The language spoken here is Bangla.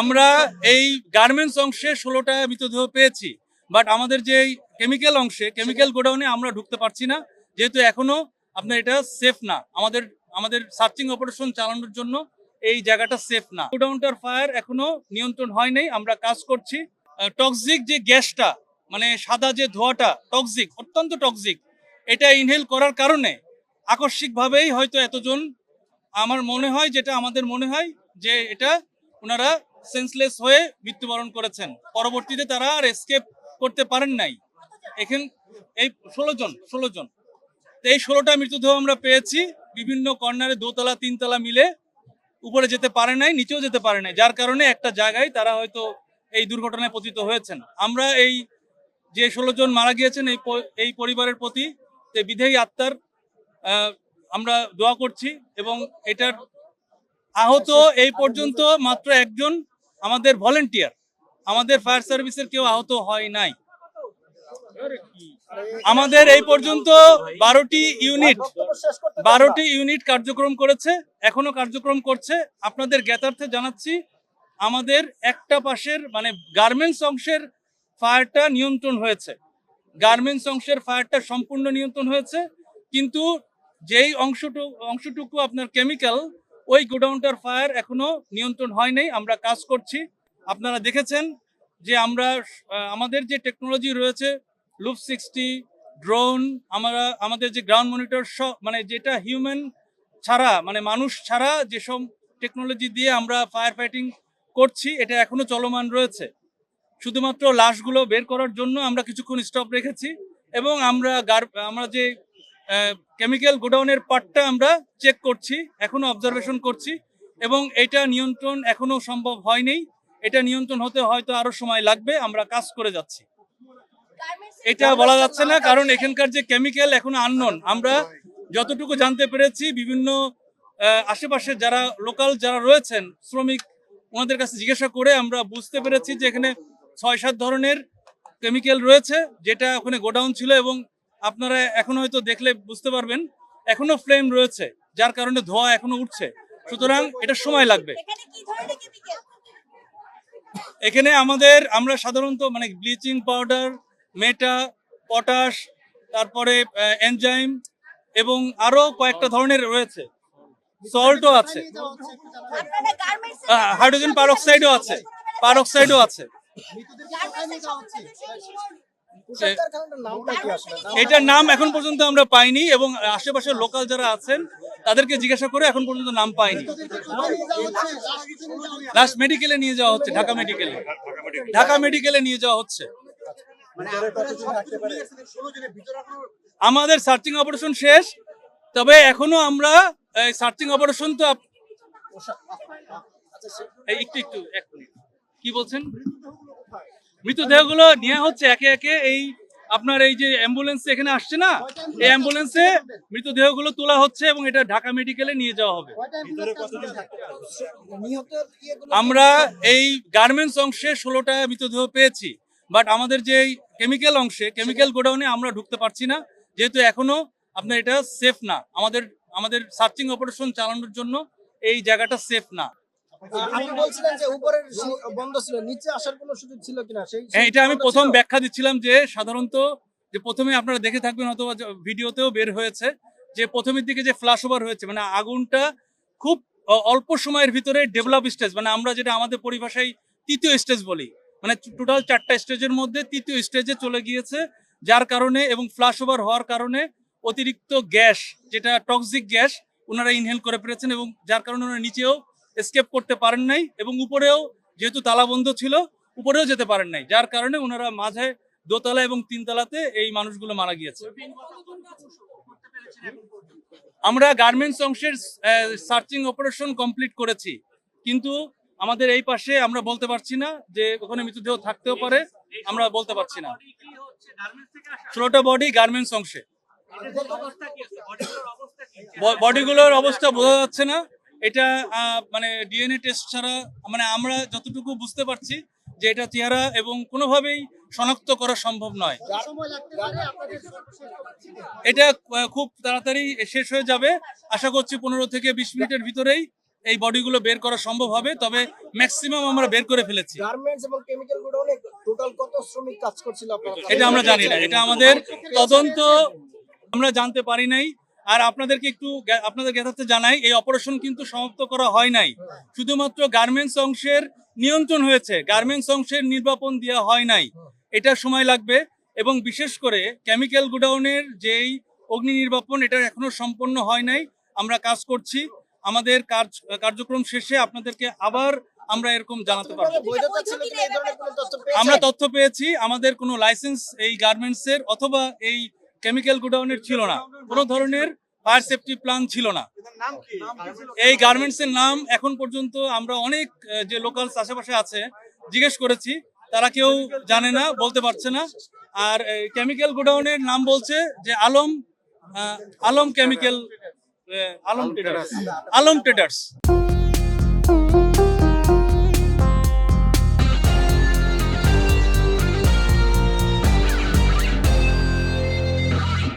আমরা এই গার্মেন্টস অংশে ষোলোটা মৃতদেহ পেয়েছি বাট আমাদের যে কেমিক্যাল অংশে কেমিক্যাল গোডাউনে আমরা ঢুকতে পারছি না, যেহেতু এখনও আপনার এটা সেফ না। আমাদের আমাদের সার্চিং অপারেশন চালানোর জন্য এই জায়গাটা সেফ না। গোডাউনটার ফায়ার এখনও নিয়ন্ত্রণ হয় নাই, আমরা কাজ করছি। টক্সিক যে গ্যাসটা মানে সাদা যে ধোঁয়াটা টক্সিক অত্যন্ত টক্সিক এটা ইনহেল করার কারণে আকস্মিকভাবেই হয়তো এতজন, আমার মনে হয়, যেটা আমাদের মনে হয়, যে এটা ওনারা সেন্সলেস হয়ে মৃত্যুবরণ করেছেন। পরবর্তীতে তারা আর এসকেপ করতে পারেন নাই। এখন, এই ষোলো জন ষোলো জন। তো এই ষোলোটা মৃতদেহ আমরা পেয়েছি। বিভিন্ন কর্নারে দোতলা, তিনতলা মিলে উপরে যেতে পারে নাই, নিচেও যেতে পারে নাই। যার কারণে একটা জায়গায় তারা হয়তো এই দুর্ঘটনায় পতিত হয়েছেন। আমরা এই যে ষোলো জন মারা গিয়েছেন, এই এই পরিবারের প্রতি বিধেয়ী আত্মার আমরা দোয়া করছি এবং এটার আহত এই পর্যন্ত মাত্র একজন আমাদের ভলেন্টিয়ার আমাদের ফায়ার সার্ভিসের কেউ আহত হয় নাই। আমাদের এই পর্যন্ত বারোটি ইউনিট বারোটি ইউনিট কার্যক্রম করেছে, এখনও কার্যক্রম করছে। আপনাদের জ্ঞাতার্থে জানাচ্ছি, আমাদের একটা পাশের মানে গার্মেন্টস অংশের ফায়ারটা নিয়ন্ত্রণ হয়েছে। গার্মেন্টস অংশের ফায়ারটা সম্পূর্ণ নিয়ন্ত্রণ হয়েছে, কিন্তু যেই অংশটুকু অংশটুকু আপনার কেমিক্যাল ওই গোডাউনটার ফায়ার এখনও নিয়ন্ত্রণ হয় নাই আমরা কাজ করছি। আপনারা দেখেছেন যে আমরা আমাদের যে টেকনোলজি রয়েছে লুপ সিক্সটি ড্রোন আমরা, আমাদের যে গ্রাউন্ড মনিটর সব মানে যেটা হিউম্যান ছাড়া মানে মানুষ ছাড়া যেসব টেকনোলজি দিয়ে আমরা ফায়ার ফাইটিং করছি, এটা এখনও চলমান রয়েছে। শুধুমাত্র লাশগুলো বের করার জন্য আমরা কিছুক্ষণ স্টপ রেখেছি এবং আমরা আমরা যে কেমিক্যাল গোডাউনের পার্টটা আমরা চেক করছি এখনও অবজারভেশন করছি এবং এটা নিয়ন্ত্রণ এখনও সম্ভব হয়নি। এটা নিয়ন্ত্রণ হতে হয়তো আরও সময় লাগবে আমরা কাজ করে যাচ্ছি। এটা বলা যাচ্ছে না কারণ এখানকার যে কেমিক্যাল এখনও আননোন আমরা যতটুকু জানতে পেরেছি বিভিন্ন আহ, আশেপাশের যারা লোকাল যারা রয়েছেন শ্রমিক ওনাদের কাছে জিজ্ঞাসা করে আমরা বুঝতে পেরেছি যে এখানে ছয় সাত ধরনের কেমিক্যাল রয়েছে যেটা ওখানে গোডাউন ছিল এবং আপনারা এখন হয়তো দেখলে বুঝতে পারবেন এখনও ফ্লেম রয়েছে যার কারণে ধোঁয়া এখনও উঠছে। সুতরাং এটা সময় লাগবে। এখানে আমাদের আমরা সাধারণত মানে ব্লিচিং পাউডার মেটা পটাশ তারপরে এনজাইম এবং আরও কয়েকটা ধরনের রয়েছে। সল্টও আছে। হাইড্রোজেন পারঅক্সাইডও আছে। পারঅক্সাইডও আছে। এটার নাম এখন পর্যন্ত আমরা পাইনি এবং আশেপাশের লোকাল যারা আছেন, তাদেরকে জিজ্ঞাসা করে এখন পর্যন্ত নাম পাইনি। লাস্ট মেডিকেলে নিয়ে যাওয়া হচ্ছে, ঢাকা মেডিকেলে ঢাকা মেডিকেলে নিয়ে যাওয়া হচ্ছে। আমাদের সার্চিং অপারেশন শেষ, তবে এখনও আমরা সার্চিং অপারেশন তো একটু একটু, এক মিনিট। কি বলছেন? মৃতদেহগুলো নিয়ে হচ্ছে একে একে। এই আপনার এই যে অ্যাম্বুলেন্স এখানে আসছে না, এই অ্যাম্বুলেন্সে মৃতদেহগুলো তোলা হচ্ছে এবং এটা ঢাকা মেডিকেলে নিয়ে যাওয়া হবে। আমরা এই গার্মেন্টস অংশে ষোলোটা মৃতদেহ পেয়েছি, বাট আমাদের যে কেমিক্যাল অংশে, কেমিক্যাল গোডাউনে আমরা ঢুকতে পারছি না, যেহেতু এখনও আপনার এটা সেফ না। আমাদের আমাদের সার্চিং অপারেশন চালানোর জন্য এই জায়গাটা সেফ না। আপনি বলছিলেন যে উপরের বন্ধ ছিল নিচে আসার কোনো সুযোগ ছিল কিনা? সেই হ্যাঁ এটা আমি প্রথম ব্যাখ্যা দিচ্ছিলাম যে সাধারণত যে প্রথমে আপনারা দেখে থাকবেন অথবা ভিডিওতেও বের হয়েছে যে প্রথমের দিকে যে ফ্ল্যাশ ওভার হয়েছে মানে আগুনটা খুব অল্প সময়ের ভিতরে ডেভেলপ স্টেজ মানে আমরা যেটা আমাদের পরিভাষায় তৃতীয় স্টেজ বলি। মানে টোটাল চারটা স্টেজের মধ্যে তৃতীয় স্টেজে চলে গিয়েছে যার কারণে এবং ফ্ল্যাশ ওভার হওয়ার কারণে অতিরিক্ত গ্যাস যেটা টক্সিক গ্যাস ওনারা ইনহেল করে পেরেছেন এবং যার কারণে ওনারা নিচেও এসকেপ করতে পারেন নাই এবং উপরেও যেহেতু তালাবন্ধ ছিল উপরেও যেতে পারেন নাই। যার কারণে ওনারা মাঝে দোতলা এবং তিনতলাতে এই মানুষগুলো মারা গিয়েছে। আমরা গার্মেন্টস অংশের সার্চিং অপারেশন কমপ্লিট করেছি। কিন্তু আমাদের এই পাশে আমরা বলতে পারছি না যে ওখানে মৃতদেহ থাকতেও পারে আমরা বলতে পারছি না। ষোলোটা বডি গার্মেন্টস অংশে। বডিগুলোর অবস্থা বোঝা যাচ্ছে না। এটা মানে ডিএনএ টেস্ট ছাড়া মানে আমরা যতটুকু বুঝতে পারছি যে এটা চেহারা এবং কোনোভাবেই শনাক্ত করা সম্ভব নয়। এটা খুব তাড়াতাড়ি শেষ হয়ে যাবে। আশা করছি পনেরো থেকে বিশ মিনিটের ভিতরেই এই বডিগুলো বের করা সম্ভব হবে তবে ম্যাক্সিমাম আমরা বের করে ফেলেছি। গার্মেন্টস এবং কেমিক্যাল গোডাউনে টোটাল কত শ্রমিক কাজ করছিল আপনারা? এটা আমরা জানি না এটা আমাদের তদন্ত আমরা জানতে পারি নাই। আর আপনাদেরকে একটু আপনাদের জ্ঞাতার্থে জানাই এই অপারেশন কিন্তু সমাপ্ত করা হয় নাই। শুধুমাত্র গার্মেন্টস অংশের নিয়ন্ত্রণ হয়েছে। গার্মেন্টস অংশের নির্বাপন দেওয়া হয় নাই। এটা সময় লাগবে এবং বিশেষ করে কেমিক্যাল গোডাউনের যেই অগ্নি নির্বাপন এটা এখনও সম্পন্ন হয় নাই। আমরা কাজ করছি। আমাদের কাজ কার্যক্রম শেষে আপনাদেরকে আবার আমরা এরকম জানাতে পারব। আমরা তথ্য পেয়েছি। আমাদের কোনো লাইসেন্স এই গার্মেন্টস এর অথবা এই কেমিক্যাল গোডাউনের ছিল না। কোনো ধরনের ফায়ার সেফটি প্ল্যান ছিল না। এই গার্মেন্টস এর নাম এখন পর্যন্ত আমরা অনেক যে লোকাল আশেপাশে আছে জিজ্ঞেস করেছি। তারা কেউ জানে না বলতে পারছে না। আর কেমিক্যাল গোডাউনের নাম বলছে যে Alam Alam chemical Alam traders Alam traders